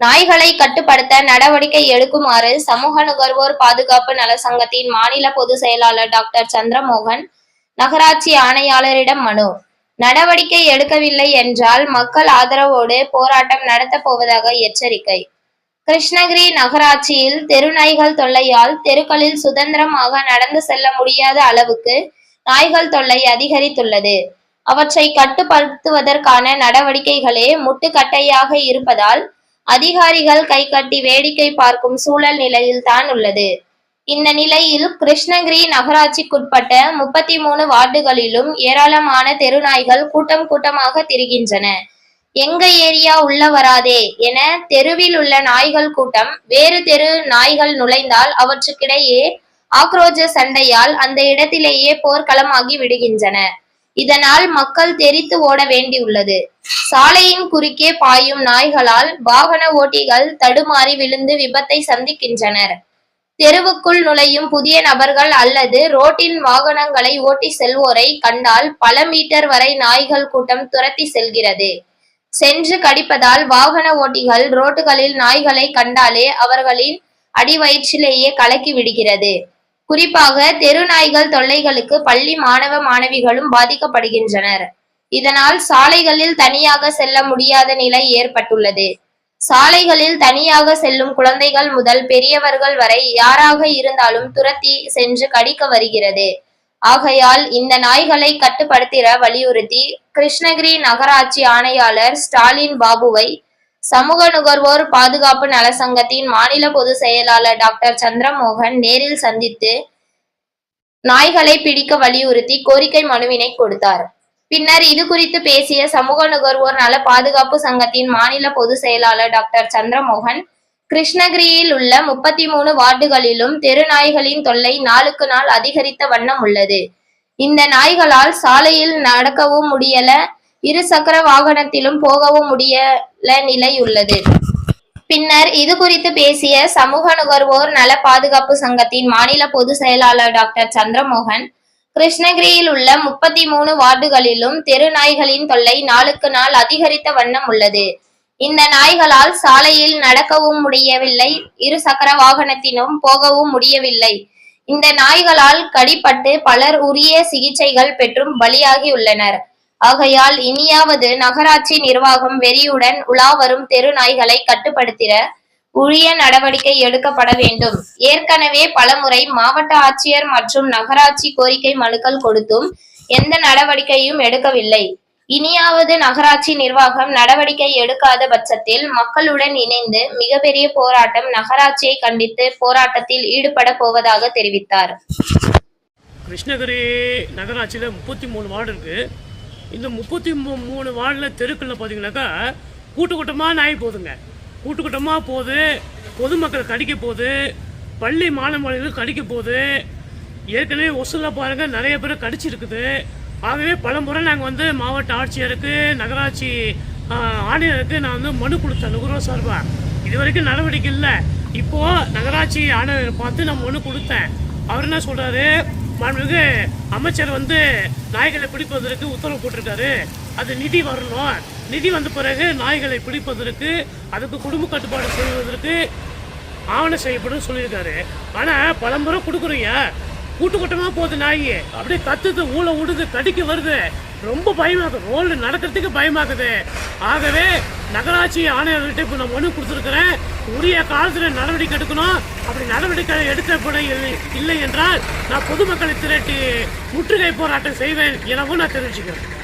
நாய்களை கட்டுப்படுத்த நடவடிக்கை எடுக்குமாறு சமூக நுகர்வோர் பாதுகாப்பு நல சங்கத்தின் மாநில பொதுச் செயலாளர் டாக்டர் சந்திரமோகன் நகராட்சி ஆணையாளரிடம் மனு. நடவடிக்கை எடுக்கவில்லை என்றால் மக்கள் ஆதரவோடு போராட்டம் நடத்தப் போவதாக எச்சரிக்கை. கிருஷ்ணகிரி நகராட்சியில் தெருநாய்கள் தொல்லையால் தெருக்களில் சுதந்திரமாக நடந்து செல்ல முடியாத அளவுக்கு நாய்கள் தொல்லை அதிகரித்துள்ளது. அவற்றை கட்டுப்படுத்துவதற்கான நடவடிக்கைகளே முட்டுக்கட்டையாக இருப்பதால் அதிகாரிகள் கைகட்டி வேடிக்கை பார்க்கும் சூழல் நிலையில்தான் உள்ளது. இந்த நிலையில் கிருஷ்ணகிரி நகராட்சிக்குட்பட்ட முப்பத்தி மூணு வார்டுகளிலும் ஏராளமான தெருநாய்கள் கூட்டம் கூட்டமாக திரிகின்றன. எங்க ஏரியா உள்ள வராதே என தெருவில் உள்ள நாய்கள் கூட்டம் வேறு தெரு நாய்கள் நுழைந்தால் அவற்றுக்கிடையே ஆக்ரோஜ சண்டையால் அந்த இடத்திலேயே போர்க்களமாகி விடுகின்றன. இதனால் மக்கள் தெரித்து ஓட வேண்டியுள்ளது. சாலையின் குறுக்கே பாயும் நாய்களால் வாகன ஓட்டிகள் தடுமாறி விழுந்து விபத்தை சந்திக்கின்றனர். தெருவுக்குள் நுழையும் புதிய நபர்கள் அல்லது ரோட்டின் வாகனங்களை ஓட்டி செல்வோரை கண்டால் பல மீட்டர் வரை நாய்கள் கூட்டம் துரத்தி செல்கிறது. சென்று கடிப்பதால் வாகன ஓட்டிகள் ரோட்டுகளில் நாய்களை கண்டாலே அவர்களின் அடிவயிற்றிலேயே கலக்கி விடுகிறது. குறிப்பாக தெரு நாய்கள் தொல்லைகளுக்கு பள்ளி மாணவ மாணவிகளும் பாதிக்கப்படுகின்றனர். இதனால் சாலைகளில் தனியாக செல்ல முடியாத நிலை ஏற்பட்டுள்ளது. சாலைகளில் தனியாக செல்லும் குழந்தைகள் முதல் பெரியவர்கள் வரை யாராக இருந்தாலும் துரத்தி சென்று கடிக்க வருகிறது. ஆகையால் இந்த நாய்களை கட்டுப்படுத்திட வலியுறுத்தி கிருஷ்ணகிரி நகராட்சி ஆணையாளர் ஸ்டாலின் பாபுவை சமூக நுகர்வோர் பாதுகாப்பு நல சங்கத்தின் மாநில பொதுச் செயலாளர் டாக்டர் சந்திரமோகன் நேரில் சந்தித்து நாய்களை பிடிக்க வலியுறுத்தி கோரிக்கை மனுவினை கொடுத்தார். பின்னர் இது குறித்து பேசிய சமூக நுகர்வோர் நல பாதுகாப்பு சங்கத்தின் மாநில பொதுச் செயலாளர் டாக்டர் சந்திரமோகன் கிருஷ்ணகிரியில் உள்ள முப்பத்தி மூணு வார்டுகளிலும் தெரு நாய்களின் தொல்லை நாளுக்கு நாள் அதிகரித்த வண்ணம் உள்ளது. இந்த நாய்களால் சாலையில் நடக்கவும் முடியல இரு சக்கர வாகனத்திலும் போகவும் முடியல நிலை உள்ளது. பின்னர் இது குறித்து பேசிய சமூக நுகர்வோர் நல பாதுகாப்பு சங்கத்தின் மாநில பொதுச் செயலாளர் டாக்டர் சந்திரமோகன் கிருஷ்ணகிரியில் உள்ள முப்பத்தி மூணு வார்டுகளிலும் தெரு நாய்களின் தொல்லை நாளுக்கு நாள் அதிகரித்த வண்ணம் உள்ளது. இந்த நாய்களால் சாலையில் நடக்கவும் முடியவில்லை இரு சக்கர வாகனத்திலும் போகவும் முடியவில்லை. இந்த நாய்களால் கடிப்பட்டு பலர் உரிய சிகிச்சைகள் பெற்றும் பலியாகியுள்ளனர் ஆகையால் இனியாவது நகராட்சி நிர்வாகம் வெறியுடன் உலா வரும் தெரு நாய்களை கட்டுப்படுத்திட உரிய நடவடிக்கை எடுக்கப்பட வேண்டும். ஏற்கனவே பலமுறை மாவட்ட ஆட்சியர் மற்றும் நகராட்சி கோரிக்கை மனுக்கள் கொடுத்தும் எந்த நடவடிக்கையும் எடுக்கவில்லை. இனியாவது நகராட்சி நிர்வாகம் நடவடிக்கை எடுக்காத பட்சத்தில் மக்களுடன் இணைந்து மிகப்பெரிய போராட்டம் நகராட்சியை கண்டித்து போராட்டத்தில் ஈடுபட போவதாக தெரிவித்தார். கிருஷ்ணகிரி நகராட்சியில் முப்பத்தி மூணு வார்டு இருக்கு. இந்த முப்பத்தி மூணு வார்டில் தெருக்களில் பார்த்தீங்கன்னாக்கா கூட்டு கூட்டமாக நாய் போதுங்க. கூட்டு கூட்டமாக போகுது. பொதுமக்கள் கடிக்க போகுது. பள்ளி மாணவர்களுக்கு கடிக்க போகுது. ஏற்கனவே ஒசூலில் பாருங்கள் நிறைய பேர் கடிச்சிருக்குது. ஆகவே பல முறை நாங்கள் வந்து மாவட்ட ஆட்சியருக்கு நகராட்சி ஆணையருக்கு நான் வந்து மனு கொடுத்தேன் நுகர்வோர் சார்பாக இது வரைக்கும் நடவடிக்கை இல்லை. இப்போது நகராட்சி ஆணையர் பார்த்து நான் மனு கொடுத்தேன். அவர் என்ன சொல்கிறாரு மாண்புமிகு அமைச்சர் வந்து நாய்களை பிடிப்பதற்கு உத்தரவு போட்டிருக்காரு. அது நிதி வரணும். நிதி வந்த பிறகு நாய்களை பிடிப்பதற்கு அதுக்கு குடும்ப கட்டுப்பாடு செய்வதற்கு ஆவணம் செய்யப்படும் சொல்லியிருக்காரு. ஆனால் பலமுறை கொடுக்குறீங்க. கூட்டு கூட்டமாக போகுது நாய். அப்படியே கத்துது ஊழ விடுது கடிக்க வருது. ரொம்ப பயமாகுது. ரோல் நடக்கிறதுக்கு பயமாகுது. ஆகவே நகராட்சி ஆணையர்கிட்ட இப்போ நான் மனு கொடுத்துருக்குறேன். உரிய காலத்தில் நடவடிக்கை எடுக்கணும். அப்படி நடவடிக்கை எடுக்கப்பட இல்லை இல்லை என்றால் நான் பொதுமக்களை திரட்டி முற்றுகை போராட்டம் செய்வேன் எனவும் நான் தெரிவிச்சுக்கிறேன்.